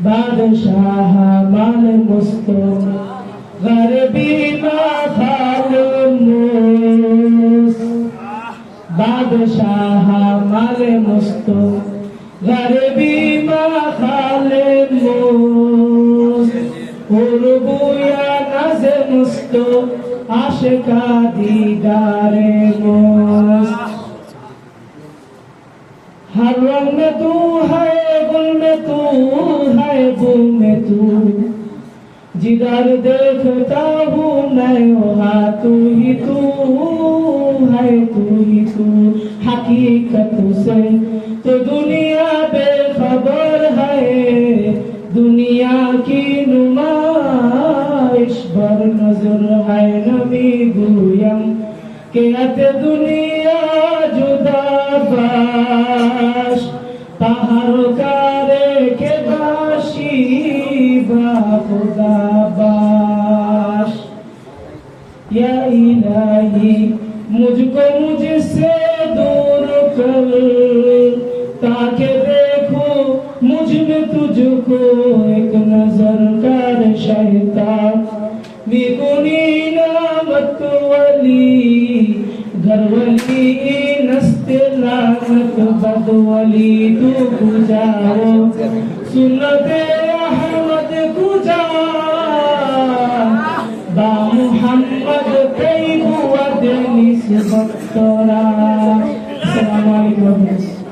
বাদশাহ মাল মুস্তফা গরবি মাফালুস বাদশাহ মাল মুস্তফা গরবি মাফালুস উরবুয়া নাজ মুস্তফা আশকা দিদারে মুস হর রং মে তু হর जिधर देखता हूँ मैं वहाँ तू ही तू है तू ही तू हकीकत से तो दुनिया बेखबर है दुनिया की नुमाइश पर नजर है नबी गुयम के अत दुनिया जुदा बाश पहाड़ का रे के बाशी बा खुदा इलाही मुझको मुझसे दूर कर ताकि देखो मुझमें तुझको एक नज़र कर शैतान। बिगुनी वली घरवली नस्ते लानत बदवली तू गुजारो सुनते ভক্তরা আসসালামু আলাইকুম।